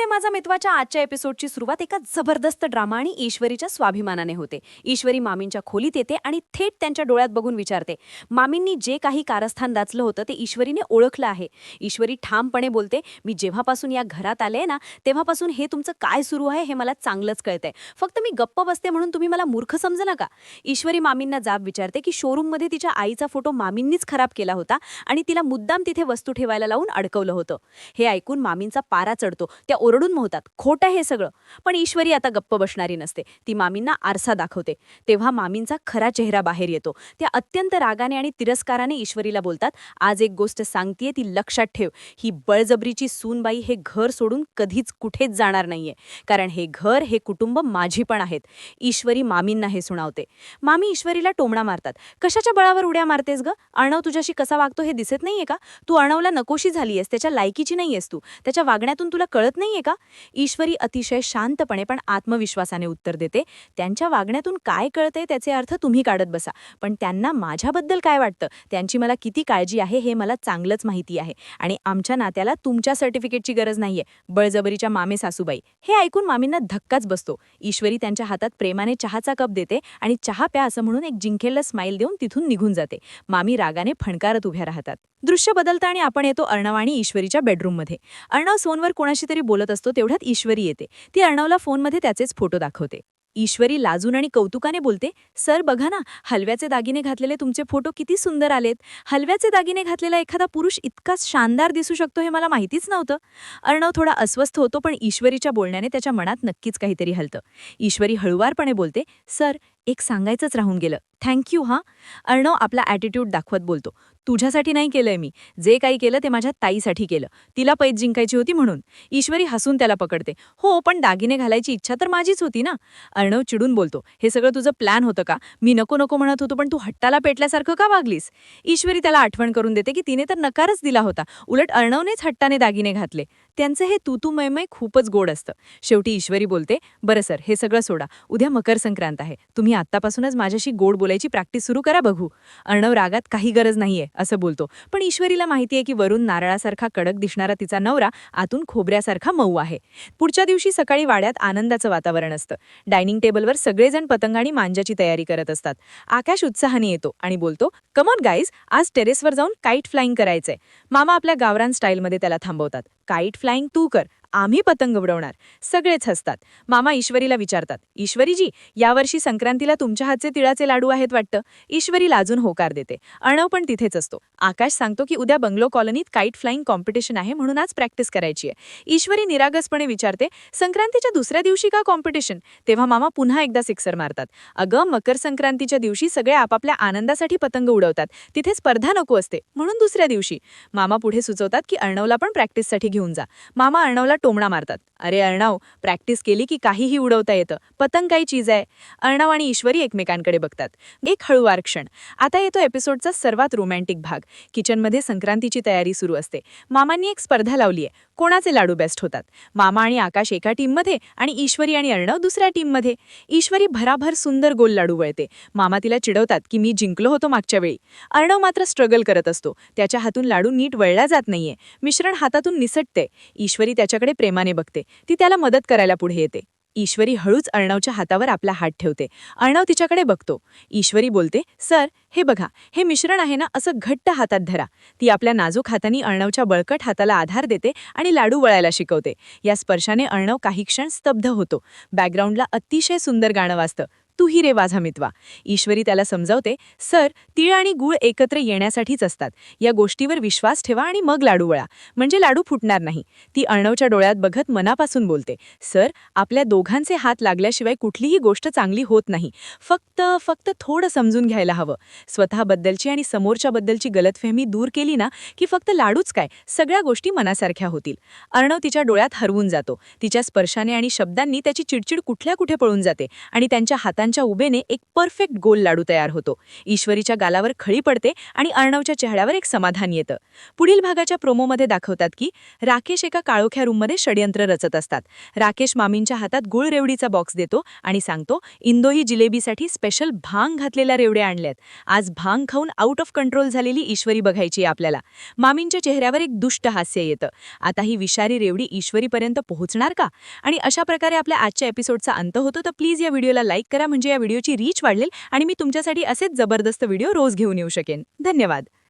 रे माझा मित्वाच्या आजच्या एपिसोडची सुरुवात एका जबरदस्त ड्रामा आणि ईश्वरीच्या स्वाभिमानाने होते. ईश्वरी मामींच्या खोलीत येते आणि थेट त्यांच्या डोळ्यात बघून विचारते मामींनी जे काही कारस्थान दाचलं होतं ते ईश्वरीने ओळखलं आहे. ईश्वरी ठामपणे बोलते मी जेव्हापासून या घरात आले ना तेव्हापासून हे तुमचं काय सुरू आहे हे मला चांगलंच कळतंय. फक्त मी गप्प बसते म्हणून तुम्ही मला मूर्ख समजू नका ईश्वरी मामींना जाब विचारते की शोरूममध्ये तिच्या आईचा फोटो मामींनीच खराब केला होता आणि तिला मुद्दाम तिथे वस्तू ठेवायला लावून अडकवलं होतं. हे ऐकून मामींचा पारा चढतो. त्या ओरडून मोहतात. खोटं हे सगळं. पण ईश्वरी आता गप्प बसणारी नसते. ती मामींना आरसा दाखवते. तेव्हा मामींचा खरा चेहरा बाहेर येतो. त्या अत्यंत रागाने आणि तिरस्काराने ईश्वरीला बोलतात आज एक गोष्ट सांगतीये ती लक्षात ठेव. ही बळजबरीची सूनबाई हे घर सोडून कधीच कुठेच जाणार नाहीये. कारण हे घर हे कुटुंब माझी पण आहेत. ईश्वरी मामींना हे सुनावते. मामी ईश्वरीला टोमणा मारतात. कशाच्या बळावर उड्या मारतेस ग? अर्णव तुझ्याशी कसा वागतो हे दिसत नाहीये का? तू अर्णवला नकोशी झालीयस. त्याच्या लायकीची नाहीयेस तू. त्याच्या वागण्यातून तुला कळत नाहीये का? ईश्वरी अतिशय शांतपणे पण आत्मविश्वासाने उत्तर देते. त्यांच्या वागण्यातून काय कळतंय त्याचे अर्थ तुम्ही काढत बसा. पण त्यांना माझ्याबद्दल काय वाटतं? त्यांची मला किती काळजी आहे हे मला चांगलंच माहिती आहे. आणि आमच्या नात्याला तुमच्या सर्टिफिकेटची गरज नाहीये. बळजबरीच्या मामे सासूबाई. हे ऐकून मामींना धक्काच बसतो. ईश्वरी त्यांच्या हातात प्रेमाने चहाचा कप देते आणि चहा प्या असं म्हणून एक जिंकेला स्माईल देऊन तिथून निघून जाते. मामी रागाने फणकारत उभ्या राहतात. दृश्य बदलतं आणि आपण येतो अर्णव आणि ईश्वरीच्या बेडरूममध्ये. अर्णव सोनवर कोणाशी तरी बोलत असतो तेवढ्यात ईश्वरी येते. ती अर्णवला फोनमध्ये त्याचेच फोटो दाखवते. ईश्वरी लाजून आणि कौतुकाने बोलते सर बघा ना हलव्याचे दागिने घातलेले तुमचे फोटो किती सुंदर आलेत. हलव्याचे दागिने घातलेला एखादा पुरुष इतका शानदार दिसू शकतो हे मला माहितीच नव्हतं. अर्णव थोडा अस्वस्थ होतो पण ईश्वरीच्या बोलण्याने त्याच्या मनात नक्कीच काहीतरी हलतं. ईश्वरी हळुवारपणे बोलते सर एक सांगायचंच राहून गेलं. थँक्यू हां. अर्णव आपला ॲटिट्यूड दाखवत बोलतो. तुझ्यासाठी नाही केलंय मी. जे काही केलं ते माझ्या ताईसाठी केलं. तिला पैज जिंकायची होती म्हणून. ईश्वरी हसून त्याला पकडते. हो पण दागिने घालायची इच्छा तर माझीच होती ना. अर्णव चिडून बोलतो. हे सगळं तुझं प्लॅन होतं का? मी नको नको म्हणत होतो पण तू हट्टाला पेटल्यासारखं का वागलीस? ईश्वरी त्याला आठवण करून देते की तिने तर नकारच दिला होता. उलट अर्णवनेच हट्टाने दागिने घातले. त्यांचं हे तू तू मयमय खूपच गोड असतं. शेवटी ईश्वरी बोलते बरं सर हे सगळं सोडा. उद्या मकर संक्रांत आहे. तुम्ही आत्तापासूनच माझ्याशी गोड बोलायची प्रॅक्टिस सुरू करा बघू. अर्णव रागात काही गरज नाहीये असं बोलतो. पण ईश्वरीला माहिती आहे की वरून नारळासारखा कडक दिसणारा तिचा नवरा आतून खोबऱ्यासारखा मऊ आहे. पुढच्या दिवशी सकाळी वाड्यात आनंदाचं वातावरण असतं. डायनिंग टेबलवर सगळेजण पतंग आणि मांजाची तयारी करत असतात. आकाश उत्साहाने येतो आणि बोलतो कमॉन गाईज आज टेरेसवर जाऊन काईट फ्लाईंग करायचंय. मामा आपल्या गावरान स्टाईलमध्ये त्याला थांबवतात. काईट फ्लाईंग तू कर. आम्ही पतंग उडवणार. सगळेच हसतात. मामा ईश्वरीला विचारतात ईश्वरीजी यावर्षी संक्रांतीला तुमच्या हातचे तिळाचे लाडू आहेत वाटतं? ईश्वरी लाजून होकार देते. अर्णव पण तिथेच असतो. आकाश सांगतो की उद्या बंगलो कॉलनीत काईट फ्लाईंग कॉम्पिटिशन आहे म्हणून आज प्रॅक्टिस करायची आहे. ईश्वरी निरागसपणे विचारते संक्रांतीच्या दुसऱ्या दिवशी का कॉम्पिटिशन तेव्हा मामा पुन्हा एकदा सिक्सर मारतात. अगं मकर संक्रांतीच्या दिवशी सगळे आपापल्या आनंदासाठी पतंग उडवतात. तिथे स्पर्धा नको असते म्हणून दुसऱ्या दिवशी. मामा पुढे सुचवतात की अर्णवला पण प्रॅक्टिससाठी घेऊन जा. मामा अर्णवला टोमणा मारतात. अरे अर्णव प्रॅक्टिस केली की काहीही उडवता येतं. पतंग काही चीज आहे. अर्णव आणि ईश्वरी एकमेकांकडे बघतात. एक हळूवार क्षण. आता येतो एपिसोडचा सर्वात रोमॅन्टिक भाग. किचनमध्ये संक्रांतीची तयारी सुरू असते. मामांनी एक स्पर्धा लावली आहे कोणाचे लाडू बेस्ट होतात? मामा आणि आकाश एका टीममध्ये आणि ईश्वरी आणि अर्णव दुसऱ्या टीममध्ये ईश्वरी भराभर सुंदर गोल लाडू वळते. मामा तिला चिडवतात की मी जिंकलो होतो मागच्या वेळी. अर्णव मात्र स्ट्रगल करत असतो. त्याच्या हातून लाडू नीट वळला जात नाहीये. मिश्रण हातातून निसटते. ईश्वरी त्याच्याकडे प्रेमाने बघते. ती त्याला मदत करायला पुढे येते. ईश्वरी हळूच अर्णवच्या हातावर आपला हात ठेवते. अर्णव तिच्याकडे बघतो. ईश्वरी बोलते सर हे बघा हे मिश्रण आहे ना असं घट्ट हातात धरा. ती आपल्या नाजूक हातानी अर्णवच्या बळकट हाताला आधार देते आणि लाडू वळायला शिकवते. या स्पर्शाने अर्णव काही क्षण स्तब्ध होतो. बॅकग्राऊंडला अतिशय सुंदर गाणं वाजतं. तूही रे वाझा मितवा. ईश्वरी त्याला समजावते सर तीळ आणि गूळ एकत्र येण्यासाठीच असतात. या गोष्टीवर विश्वास ठेवा आणि मग लाडू वळा. म्हणजे लाडू फुटणार नाही. ती अर्णवच्या डोळ्यात बघत मनापासून बोलते सर आपल्या दोघांचे हात लागल्याशिवाय कुठलीही गोष्ट चांगली होत नाही. फक्त फक्त थोडं समजून घ्यायला हवं. स्वतःबद्दलची आणि समोरच्याबद्दलची गलतफहमी दूर केली ना की फक्त लाडूच काय? सगळ्या गोष्टी मनासारख्या होतील. अर्णव तिच्या डोळ्यात हरवून जातो. तिच्या स्पर्शाने आणि शब्दांनी त्याची चिडचिड कुठल्या कुठे पळून जाते आणि त्यांच्या हातांच्या बोटांच्या उभेने एक परफेक्ट गोल लाडू तयार होतो. ईश्वरीच्या गालावर खळी पडते आणि अर्णवच्या चेहऱ्यावर एक समाधान येतं. पुढील भागाच्या प्रोमोमध्ये दाखवतात की राकेश एका काळोख्या रूममध्ये षडयंत्र रचत असतात. राकेश मामींच्या हातात गुळ रेवडीचा बॉक्स देतो आणि सांगतो इंदोही जिलेबीसाठी स्पेशल भांग घातलेल्या रेवड्या आणल्यात. आज भांग खाऊन आउट ऑफ कंट्रोल झालेली ईश्वरी बघायची आपल्याला. मामींच्या चेहऱ्यावर एक दुष्ट हास्य येतं. आता ही विषारी रेवडी ईश्वरीपर्यंत पोहोचणार का? आणि अशा प्रकारे आपल्या आजच्या एपिसोडचा अंत होतो. तर प्लीज या व्हिडिओला लाईक करा म्हणजे म्हणजे या व्हिडिओची रीच वाढेल आणि मी तुमच्यासाठी असेच जबरदस्त व्हिडिओ रोज घेऊन येऊ शकेन. धन्यवाद.